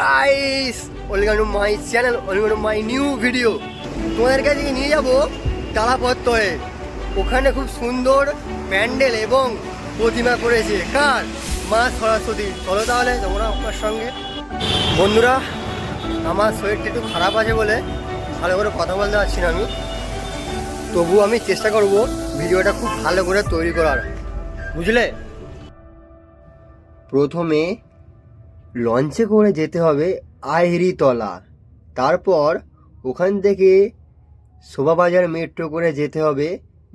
Guys welcome my channel welcome my new video. তোমাদের কাছে নিয়ে যাব তালাপত্তয়ে ওখানে খুব সুন্দর প্যান্ডেল এবং প্রতিমা করেছে। কার? মা সরস্বতী। চলো তাহলে, তোমরা আমার সঙ্গে। বন্ধুরা, আমার শরীরটা একটু খারাপ আছে বলে ভালো করে কথা বলতে পারছি না আমি। তবু আমি চেষ্টা করব ভিডিওটা খুব ভালো করে তৈরি করার। বুঝলে? প্রথমে লঞ্চে করে যেতে হবে আইরিতলা। তারপর ওখান থেকে শোভাবাজার মেট্রো করে যেতে হবে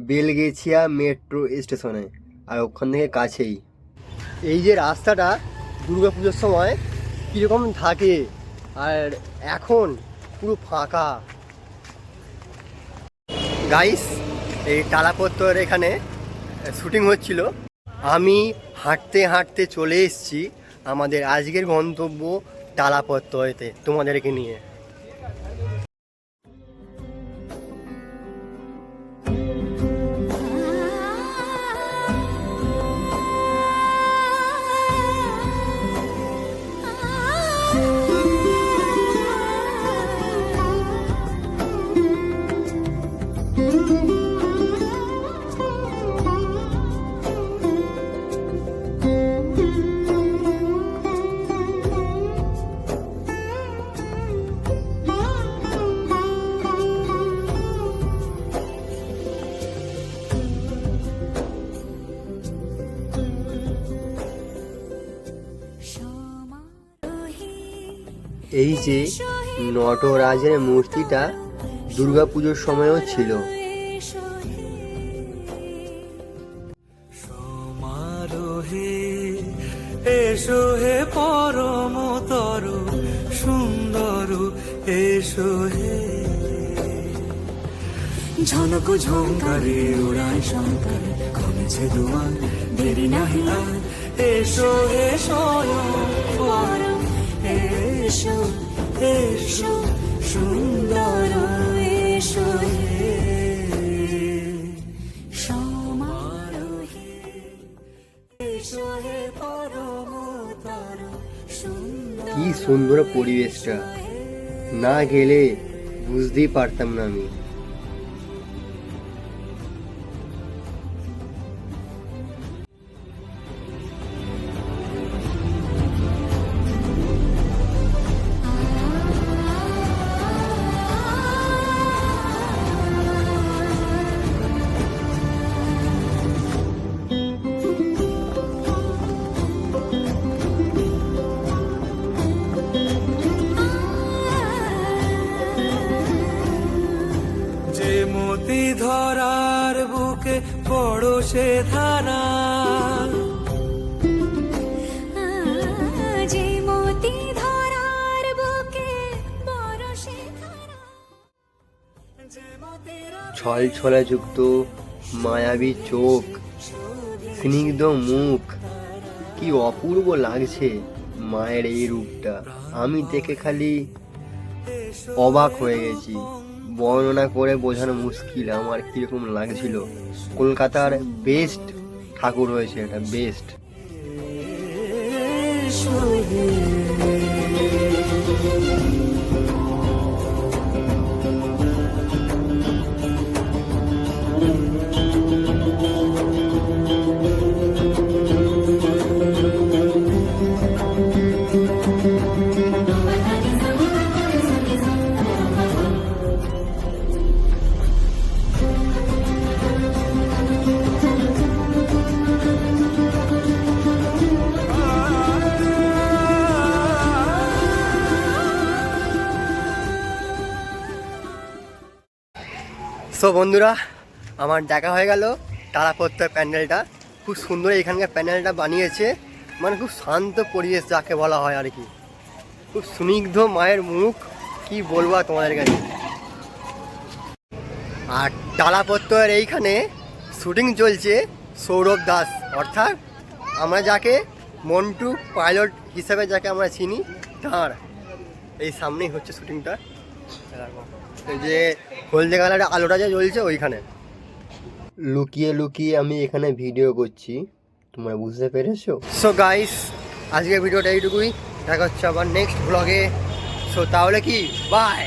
বেলগেছিয়া মেট্রো স্টেশনে, আর ওখান থেকে কাছেই। এই যে রাস্তাটা দুর্গা পুজোর সময় কীরকম থাকে, আর এখন পুরো ফাঁকা। গাইস এই তালাপত্তর এখানে শুটিং হচ্ছিল। আমি হাঁটতে হাঁটতে চলে এসেছি। আমাদের আজকের গন্তব্য তালাপত্তরেতে তোমাদেরকে নিয়ে। এই যে নটরাজের মূর্তিটা দুর্গাপুজোর সময়ও ছিল। সমারোহে এসো হে পরমতর সুন্দর এসো হে। ঝনক ঝঙ্কারে উড়ায় শঙ্কর কমেছে দুয়ার দেরি নাহি আর এসো হে স্বয়ং। পরম সুন্দর কি সুন্দর পরিবেশটা। না গেলে বুঝতেই পারতাম না আমি। বড় সে ধারা। ছল ছলাযুক্ত মায়াবী চোখ স্নিগ্ধ মুখ কি অপূর্ব লাগছে মায়ের এই রূপটা। আমি দেখে খালি অবাক হয়ে গেছি। বর্ণনা করে বোঝানো মুশকিল আমার কীরকম লাগছিল। কলকাতার বেস্ট ঠাকুর হয়েছে এটা বেস্ট সো বন্ধুরা, আমার দেখা হয়ে গেল তারাপত্তর প্যান্ডেলটা। খুব সুন্দর এখানকার প্যান্ডেলটা বানিয়েছে। মানে খুব শান্ত পরিবেশ যাকে বলা হয় আর কি। খুব স্নিগ্ধ মায়ের মুখ, কি বলব তোমাদের কাছে? আর তালাপত্তর এইখানে শুটিং চলছে সৌরভ দাস। অর্থাৎ আমরা যাকে মন্টু পাইলট হিসাবে যাকে আমরা চিনি, তার। এই সামনেই হচ্ছে শুটিংটা। এই যে হলদে কালারের আলোটা যে জ্বলছে ওইখানে। লুকিয়ে লুকিয়ে আমি এখানে ভিডিও করছি। তোমরা বুঝতে পেরেছ? সো গাইস আজকের ভিডিওটা এইটুকুই। দেখা হচ্ছে আবার নেক্সট ব্লগে সো তাহলে কি? বাই